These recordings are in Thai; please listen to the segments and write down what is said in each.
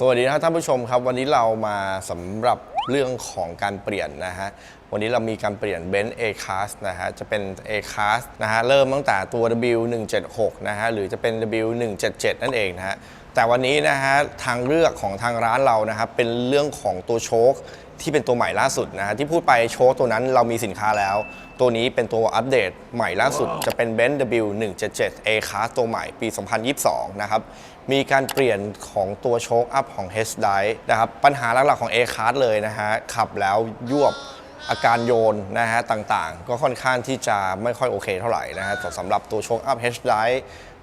สวัสดีนะครับท่านผู้ชมครับ วันนี้เรามาสำหรับเรื่องของการเปลี่ยนนะฮะ วันนี้เรามีการเปลี่ยน Benz A Class นะฮะ จะเป็น A Class นะฮะ เริ่มตั้งแต่ตัว W176 นะฮะ หรือจะเป็น W177 นั่นเองนะฮะ แต่วันนี้นะฮะ ทางเลือกของทางร้านเรานะครับ เป็นเรื่องของตัวโชคที่เป็นตัวใหม่ล่าสุดนะฮะ ที่พูดไปโชคตัวนั้นเรามีสินค้าแล้ว ตัวนี้เป็นตัวอัปเดตใหม่ล่าสุด จะเป็น Benz W177 A Class ตัวใหม่ปี 2022 นะครับมีการเปลี่ยนของตัวโชคอัพของ H d i นะครับปัญหาหลักๆของ A Class เลยนะฮะขับแล้วยวบ อาการโยนนะฮะต่างๆ ก็ค่อนข้างที่จะไม่ค่อยโอเคเท่าไหร่นะฮะสำหรับตัวโชคอัพ H d i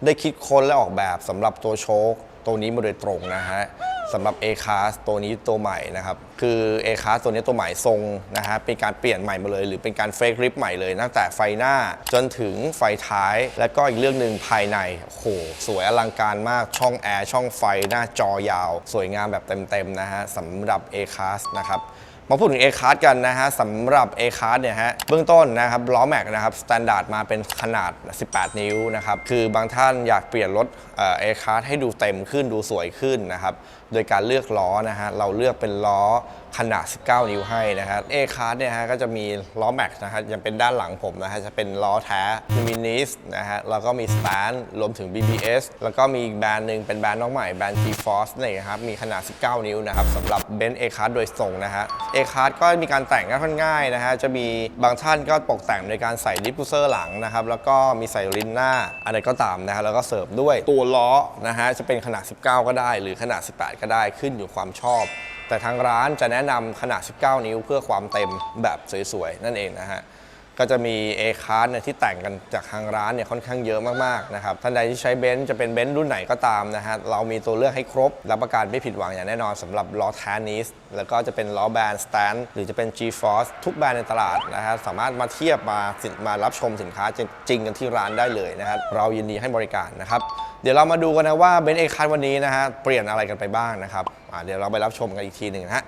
ได้คิดค้นและออกแบบสำหรับตัวโชคตัวนี้มาโดยตรงนะฮะสำหรับ A Class ตัวนี้ตัวใหม่นะครับ คือ A Class ตัวนี้ตัวใหม่ทรงนะฮะเป็นการเปลี่ยนใหม่มาเลย หรือเป็นการเฟกริปใหม่เลย ตั้งแต่ไฟหน้าจนถึงไฟท้าย และก็อีกเรื่องหนึ่งภายในโอ้โหสวยอลังการมากช่องแอร์ช่องไฟหน้าจอยาว สวยงามแบบเต็มๆนะฮะสำหรับ A Class นะครับ มาพูดถึง A c a r ์กันนะฮะสำหรับ A c a r ์เนี่ยฮะเบื้องต้นนะครับล้อแม็กนะครับสแตนดาร์ดมาเป็นขนาด 18 นิ้วนะครับคือบางท่านอยากเปลี่ยนรถเอคาร์ให้ดูเต็มขึ้นดูสวยขึ้นนะครับโดยการเลือกล้อนะฮะเราเลือกเป็นล้อ ขนาด 19 นิ้วให้นะครับ A Class เนี่ยฮะก็จะมีล้อแม็กนะฮะยังเป็นด้านหลังผมนะฮะจะเป็นล้อแท้มินิสนะฮะแล้วก็มีสแตนรวมถึง BBS แล้วก็มีอีกแบรนด์หนึ่งเป็นแบรนด์น้องใหม่แบรนด์ T-Force นี่ครับมีขนาด 19 นิ้วนะครับสำหรับ Benz A Class โดยตรงนะฮะ A Class ก็มีการแต่งค่อนง่ายนะฮะจะมีบางท่านก็ตกแต่งในการใส่ดิฟฟิวเซอร์หลังนะครับแล้วก็มีใส่ลิ้นหน้าอะไรก็ตามนะฮะแล้วก็เสิร์ฟด้วยตัวล้อนะฮะจะเป็นขนาด 19 ก็ได้ หรือขนาด 18 ก็ได้ขึ้นอยู่ความชอบ แต่ทางร้านจะแนะนำขนาด 19 นิ้วเพื่อความเต็มแบบสวยๆ นั่นเองนะฮะ ก็จะมี A c a r เนี่ยที่แต่งกันจากทางร้านเนี่ยค่อนข้างเยอะมากๆนะครับท่านใดที่ใช้เบนซ์จะเป็นเบนซ์รุ่นไหนก็ตามนะฮะเรามีตัวเลือกให้ครบรับประกันไม่ผิดหวังอย่างแน่นอนสำหรับล้อแทนนิสแล้วก็จะเป็นล้อแบรนด์สแตนหรือจะเป็น G-Force ทุกแบรนด์ในตลาดนะฮะสามารถมาเทียบมาสินมารับชมสินค้าจริงกันที่ร้านได้เลยนะครับเรายินดีให้บริการนะครับเดี๋ยวเรามาดูกันนะว่าเบนซ์เอคัวันนี้นะฮะเปลี่ยนอะไรกันไปบ้างนะครับเดี๋ยวเราไปรับชมกันอีกทีหนึ่งนะฮะ